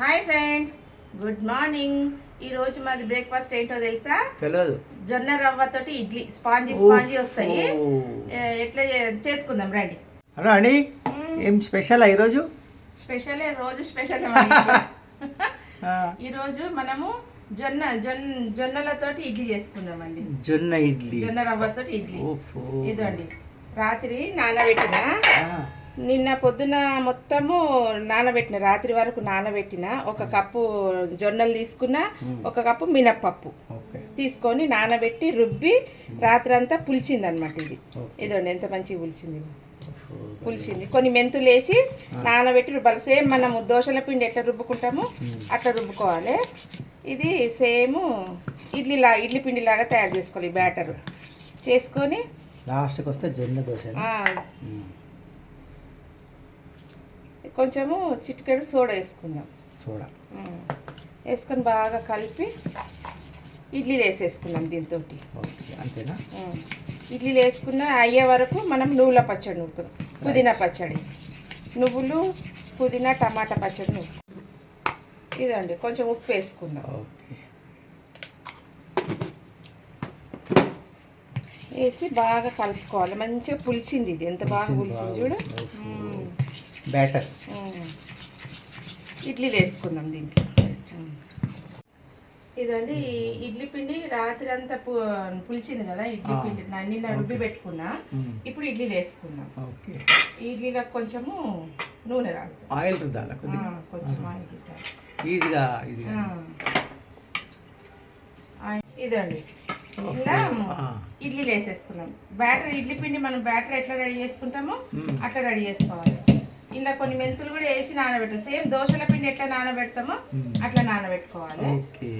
Hi friends good morning ఈ రోజు మాది బ్రేక్ఫాస్ట్ ఏంటో తెలుసా? తెలియదు జొన్న రవ్వతోటి ఇడ్లీ. స్పాంజీ స్పాంజీ వస్తాయి. ఎట్లా చేసుకుందాం రండి. హలో అండి ఏం స్పెషల్ ఈరోజు? స్పెషల్ రోజు స్పెషల్ ఆ, ఈ రోజు మనము జొన్న జొన్న జొన్నలతోటి ఇడ్లీ చేసుకుందామండి. జొన్న ఇడ్లీ. జొన్న రవ్వతోటి ఇడ్లీ. ఇదండి రాత్రి నానబెట్టిన నిన్న పొద్దున మొత్తము నానబెట్టిన రాత్రి వరకు నానబెట్టిన ఒక కప్పు జొన్నలు తీసుకున్న ఒక కప్పు మినప్పప్పు తీసుకొని నానబెట్టి రుబ్బి రాత్రి అంతా పులిచింది అనమాట ఇది. ఇదండి ఎంత మంచిగా పులిచింది. పులిచింది. కొన్ని మెంతులు వేసి నానబెట్టి రుబ్బాలి. సేమ్ మనము దోశల పిండి ఎట్లా రుబ్బుకుంటామో అట్లా రుబ్బుకోవాలి. ఇది సేమ్ ఇడ్లీ లా ఇడ్లీ పిండి లాగా తయారు చేసుకోవాలి బ్యాటర్. చేసుకొని లాస్ట్కి వస్తే జొన్న దోశ. కొంచెము చిటికెడు సోడా వేసుకుందాం. సోడా. వేసుకొని బాగా కలిపి ఇడ్లీలు వేసేసుకుందాం దీంతో ఓకే అంతేనా? ఇడ్లీలు వేసుకున్న అయ్యే వరకు మనం నువ్వుల పచ్చడి నూరుకుందాం పుదీనా పచ్చడి. నువ్వులు పుదీనా టమాటా పచ్చడి నూరు ఇదండి కొంచెం ఉప్పు వేసుకుందాం. ఓకే. వేసి బాగా కలుపుకోవాలి. మంచిగా పులిచింది ఇది. ఎంత బాగా పులిచింది చూడు. బ్యాటర్. ఉమ్. ఇడ్లీలు వేసుకుందాం దీంట్లో. ఇదండి ఈ ఇడ్లీ పిండి రాత్రి అంతా పు పులిచింది కదా ఇడ్లీ. పిండి నిన్న రుబ్బి పెట్టుకున్నా ఇప్పుడు ఇడ్లీలు వేసుకుందాం ఓకే ఇడ్లీలకు కొంచెము నూనె రాస్తాం ఆయిల్ రుద్దాల కొంచెం ఆయిల్. ఈజీగా ఇది ఆ. ఆయిల్- ఇదండి ఇలా. ఇడ్లీలు వేసేసుకున్నాం బ్యాటర్ ఇడ్లీ పిండి మనం బ్యాటర్ ఎట్లా రెడీ చేసుకుంటామో. అట్లా రెడీ చేసుకోవాలి ఇలా కొన్ని మెంతులు కూడా వేసి నానబెట్టాలి. సేమ్ దోశల పిండి ఎట్లా నానబెడతామో మ్మ్. అట్లా నానబెట్టుకోవాలి. ఓకే.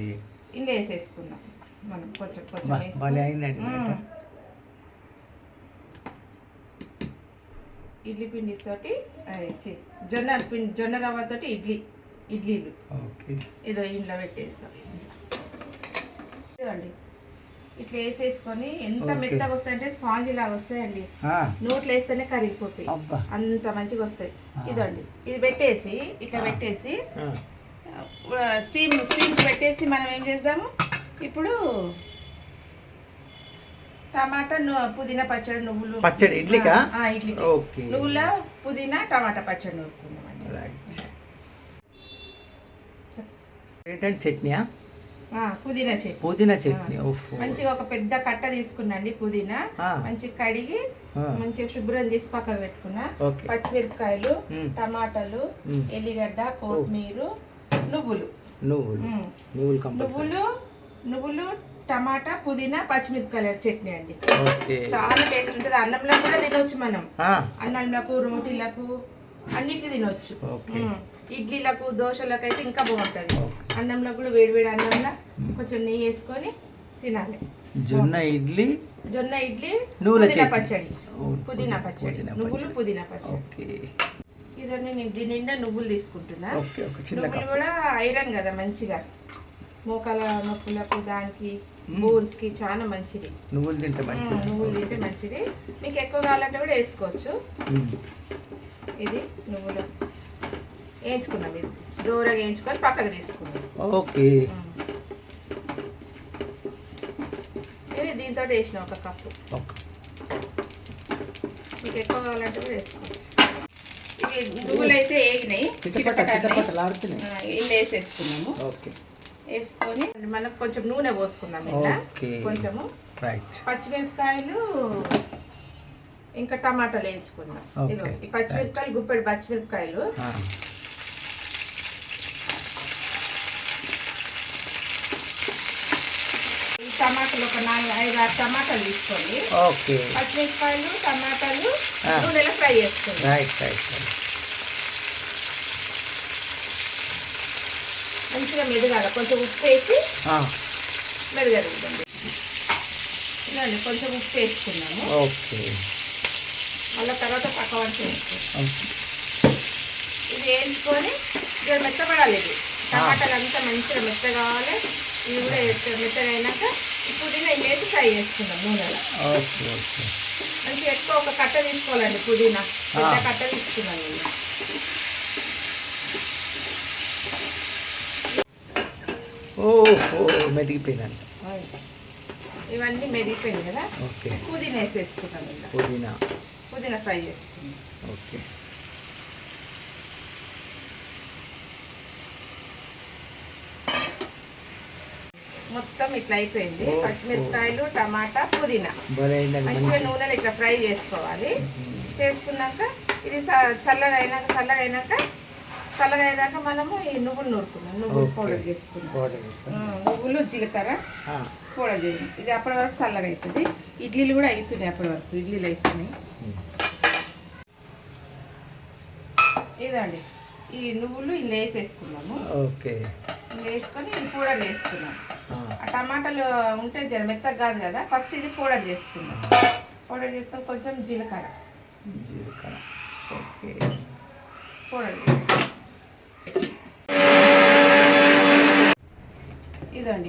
ఇలా వేసేసుకుందాం. మనం కొంచెం కొంచెం. బ్యాటర్. ఇడ్లీ పిండి తోటి అదే, ఛీ, జొన్న పిండి జొన్న రవ్వ తోటి ఇడ్లీ ఇడ్లీలు. ఇదో ఇంట్లో పెట్టేస్తాం. ఇదండి ఇట్లా వేసేసుకొని ఎంత. మెత్తగా వస్తాయంటే స్పాంజీ లాగా వస్తాయండి. ఆ, నోట్లో వేస్తేనే కరిగిపోతాయి. అబ్బా. అంత మంచిగా వస్తాయి. ఇదండి. ఇది పెట్టేసి ఇట్లా ఆ. పెట్టేసి ఆ, స్టీమ్ స్టీమ్ పెట్టేసి మనం ఏం చేద్దాము? ఇప్పుడు టమాటా పుదీనా పచ్చడి నువ్వులు. పచ్చడి ఇడ్లీకా? ఆ, ఆ, ఇడ్లీకి ఓకే. నువ్వుల పుదీనా టమాటా పచ్చడి నూరుకుందామండి. రైట్ ఏంటంటే చట్నీయా? ఆ, పుదీనా చట్నీ. పుదీనా చట్నీ మంచిగా ఒక పెద్ద కట్ట తీసుకున్నాండి పుదీనా. మంచిగా కడిగి. మంచిగా శుభ్రం చేసి పక్కకు పెట్టుకున్నా. పచ్చిమిరపకాయలు. టమాటాలు. ఎల్లిగడ్డ కొత్తిమీర నువ్వులు. నువ్వులు. నువ్వులు నువ్వులు నువ్వులు టమాటా పుదీనా పచ్చిమిరపకాయల చట్నీ అండి. చాలా టేస్ట్ ఉంటుంది. అన్నంలో కూడా తినొచ్చు మనం. అన్నంలకు రోటీలకు అన్నిటికీ తినొచ్చు. ఇడ్లీలకు దోశలకు అయితే ఇంకా బాగుంటుంది. అన్నంలో కూడా వేడివేడి అన్నంలో కొంచెం నెయ్యి వేసుకొని తినాలి. జొన్న ఇడ్లీ? జొన్న ఇడ్లీ నువ్వుల. పచ్చడి. పుదీనా పచ్చడి. నువ్వులు. పుదీనా పచ్చడి. ఇదండి నేను దీని నిండా నువ్వులు తీసుకుంటున్నా. నువ్వులు కూడా ఐరన్ కదా మంచిగా. మోకాల నొప్పులకు దానికి బోన్స్కి చాలా మంచిది. నువ్వులు తింటే మంచిది. నువ్వులు తింటే మంచిది. మీకు ఎక్కువ కావాలంటే కూడా వేసుకోవచ్చు. ఇది నువ్వులు. వేయించుకున్నాం ఇది. దూరగా వేయించుకొని పక్కకు తీసుకున్నాం ఓకే. ఇది దీంతో వేసిన ఒక కప్పు. మీకు ఎక్కువ కావాలంటే కూడా వేసుకోవచ్చు. ఇవి నువ్వులు అయితే వేగినాయి ఇల్లు వేసేసుకున్నాము. ఓకే. వేసుకొని మనకు కొంచెం నూనె పోసుకుందాం. కొంచెము పచ్చిమిరపకాయలు ఇంకా టమాటాలు వేయించుకుందాం. ఈ పచ్చిమిరపకాయలు గుప్పెడు పచ్చిమిరపకాయలు ఆ, ఈ టమాటాలు ఒక నాలుగు ఐదు ఆరు టమాటాలు తీసుకోండి ఓకే. పచ్చిమిరపకాయలు టమాటాలు. నూనెలో ఫ్రై చేసుకుందాం. రైట్ రైట్ మంచిగా మెదగాల. కొంచెం ఉప్పు వేసి మెదగలుగుతుంది ఇలాంటి కొంచెం ఉప్పు వేసుకున్నాము. ఓకే. మళ్ళీ తర్వాత పక్క వంట. ఇది వేయించుకొని ఇది మెత్తపడాలి ఇది. టమాటాలు అంతా మంచిగా మెత్త కావాలి ఇది కూడా మెత్త- మెత్తగా అయినాక ఈ పుదీనా ఇది వేసి ఫ్రై చేసుకుందాం నూనెలో. Okay okay. మంచిగా ఎక్కువ ఒక కట్ట తీసుకోవాలండి పుదీనా. పెద్ద. కట్ట తీసుకున్నాను నేను ఓహో మెదిగిపోయిందంట. ఇవన్నీ మెరిగిపోయింది కదా. ఓకే. పుదీనా వేసేసుకుంటాం ఇలా పుదీనా. పుదీనా ఫ్రై చేసుకుంటాం ఓకే. మొత్తం ఇట్లా అయిపోయింది. పచ్చిమిరపకాయలు టమాటా పుదీనా. మంచిగా మంచి నూనెలో ఇట్లా ఫ్రై చేసుకోవాలి. చేసుకున్నాక ఇది చల్లగా అయినాక చల్లగా అయినాక చల్లగా అయినాక మనము ఈ నువ్వులు నూరుకున్నాం. నువ్వులు. పౌడర్ చేసుకున్నాం. నువ్వులు జీలకర్ర పౌడర్ చేయాలి ఇది అప్పటి వరకు చల్లగా అవుతుంది ఇడ్లీలు కూడా అవుతున్నాయి అప్పటి వరకు. ఇడ్లీలు అవుతున్నాయి. ఇదండి. ఈ నువ్వులు ఇలా వేసేసుకున్నాము. ఓకే. వేసుకొని ఇది పౌడర్ వేసుకున్నాం. ఆ, టమాటాలు ఉంటే జర మెత్తగా కాదు కదా ఫస్ట్ ఇది పౌడర్ చేసుకున్నాం పౌడర్ చేసుకొని కొంచెం జీలకర్ర. జీలకర్ర. ఓకే. పౌడర్ చేసుకున్నాం ఇదండి.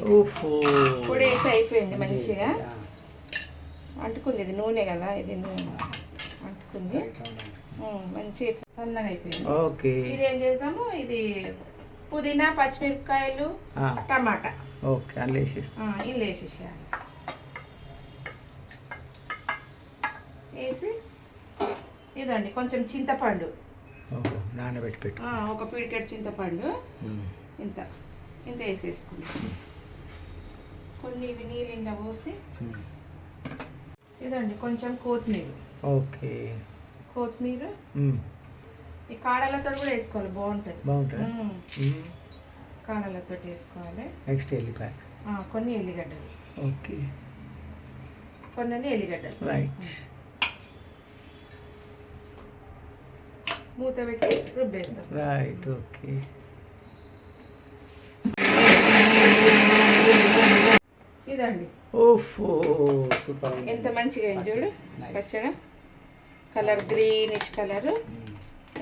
పొడి అయితే అయిపోయింది మంచిగా. అంటుకుంది ఇది నూనె కదా ఇది నూనె. అంటుకుంది. ఇట్లా సన్నగా అయిపోయింది. ఓకే. ఇది ఏం చేద్దాము? ఇది పుదీనా పచ్చిమిరపకాయలు టమాటా. ఓకే అందులో వేసేస్తాం. ఇల్లు వేసేసేయాలి. వేసి ఇదండి కొంచెం చింతపండు. నానబెట్టి పెట్టు. ఒక పిడికెట్ చింతపండు. ఇంత ఇంత వేసేసుకుంటాం కొన్ని ఇవి నీళ్ళు పోసి. ఇదండి కొంచెం కొత్తిమీర. ఓకే. కొత్తిమీర. ఈ కాడలతో కూడా వేసుకోవాలి బాగుంటుంది. బాగుంటుందా. కాడలతో వేసుకోవాలి. నెక్స్ట్ ఆ, కొన్ని ఎల్లిగడ్డలు. ఓకే. కొన్ని ఎల్లిగడ్డలు. రైట్. మూత పెట్టి రుబ్బేస్తాం. Right okay. ఇదండి. ఓఫో సూపర్ ఎంత మంచిగా చూడు. పచ్చడ? Colour greenish colour.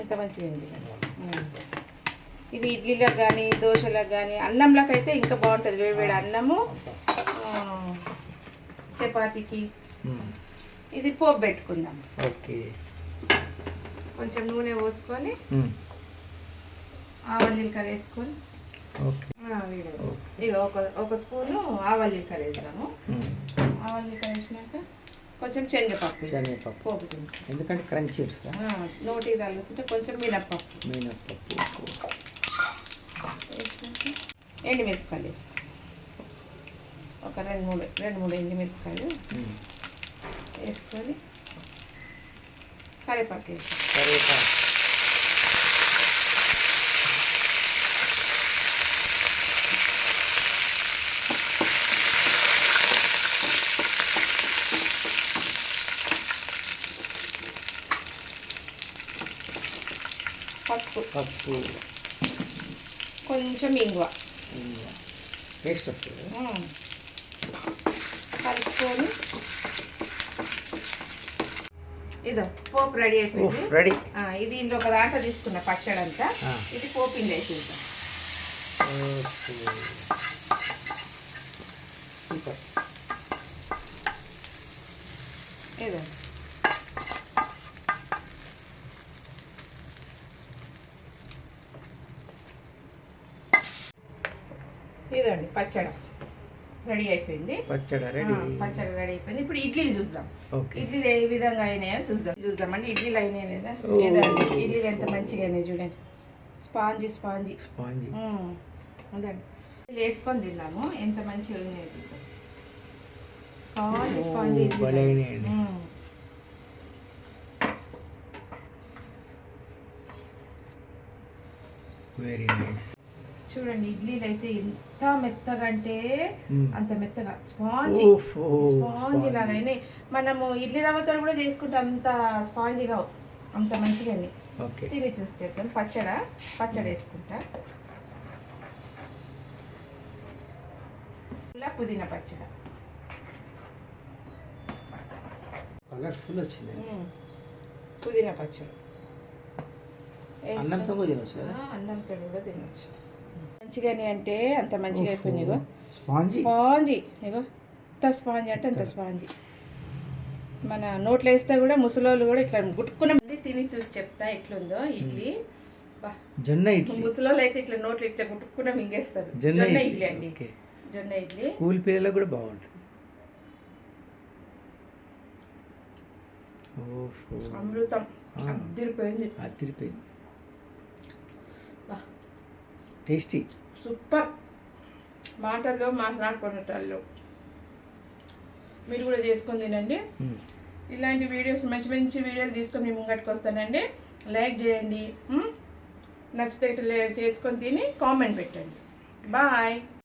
ఎంత మంచిగా అయింది. ఉమ్. ఇది ఇడ్లీలకు కానీ దోశలకు కానీ అన్నంలోకి అయితే ఇంకా బాగుంటుంది. వేడి వేడి అన్నము చపాతీకి. ఇది పోపు పెట్టుకుందాం. ఓకే. కొంచెం నూనె పోసుకొని ఉమ్. ఆవాలు జీలకర్ర వేసుకొని ఇక ఒక ఒక స్పూను ఆవాలు జీలకర్ర వేద్దాము. ఉమ్. ఆవాలు జీలకర్ర వేసినాక కొంచెం శనగపప్పు. శనగపప్పు. పోపు తింటాం. ఎందుకంటే క్రంచీ నోటికి తగులుతుంటే కొంచెం మినప్పప్పు. మినప్పప్పు. ఎండుమిరపకాయలు వేస్తాం ఒక రెండు మూడు రెండు మూడు ఎండుమిరపకాయలు. వేసుకొని కరివేపాకు వేస్తాం కరివేపాకు. పసుపు కొంచెం ఇంగువ. టేస్ట్ వస్తుంది. కలుపుకొని. ఇదో పోపు రెడీ అయిపోయింది. రెడీ. ఇది ఇంట్లో ఒక దాంట్లో తీసుకున్న పచ్చడి అంతా. ఇది పోపిండి వేసేద్దాం ఓకే సూపర్ ఏదో ఇదండి పచ్చడి. రెడీ అయిపోయింది. పచ్చడి రెడీ. పచ్చడి రెడీ అయిపోయింది. ఇప్పుడు ఇడ్లీలు చూద్దాం. ఇడ్లీలు ఏ విధంగా అయినాయో చూద్దాం. చూద్దాం అంటే ఇడ్లీలు అయినాయి లేదా ఇడ్లీలు ఎంత మంచిగా అయినాయి చూడండి. Spongy spongy. స్పాంజీ. ఇడ్లీలు వేసుకొని తిన్నాము. ఎంత మంచిగా ఉన్నాయో చూద్దాం. Spongy spongy. వెరీ నైస్ చూడండి ఇడ్లీలు అయితే ఎంత మెత్తగా అంటే అంత మెత్తగా. స్పాంజీ. స్పాంజీ లాగా అయినాయి. మనము ఇడ్లీ రవ్వతో కూడా చేసుకుంటే అంత స్పాంజీగా అంత మంచిగా తిని చూసి చేద్దాం. పచ్చడ? పచ్చడి వేసుకుంటా. ఇలా పుదీనా పచ్చడ. కలర్ఫుల్ వచ్చింది. పుదీనా పచ్చడి. అన్నంతో కూడా తినొచ్చు అన్నంతో కూడా తినొచ్చు. మంచిగానే అంటే అంత మంచిగా అయిపోయింది ఇగో. స్పాంజీ? స్పాంజీ ఇగో. ఎంత స్పాంజీ అంటే అంత స్పాంజీ. మన నోట్లో వేస్తే కూడా ముసలోళ్ళు కూడా ఇట్లా గుట్టుకున్న తిని చూసి చెప్తా ఎట్లుందో ఇడ్లీ. బా. జొన్న ఇడ్లీ. ముసలోళ్ళు అయితే ఇట్లా నోట్లు ఇట్లా కుట్టుకున్న మింగేస్తారు. జొన్న ఇడ్లీ. అండి. జొన్న ఇడ్లీ. స్కూల్ పిల్లలకు కూడా బాగుంటుంది ఓహో అమృతం. అదిరిపోయింది అదిరిపోయింది టేస్టీ. సూపర్. మాటల్లో మాట్లాడుకునేటల్లో మీరు కూడా చేసుకొని తినండి. ఇలాంటి వీడియోస్ మంచి మంచి వీడియోలు తీసుకొని మీ ముంగటికి వస్తానండి. లైక్ చేయండి? నచ్చితే చేసుకొని తిని కామెంట్ పెట్టండి. బాయ్.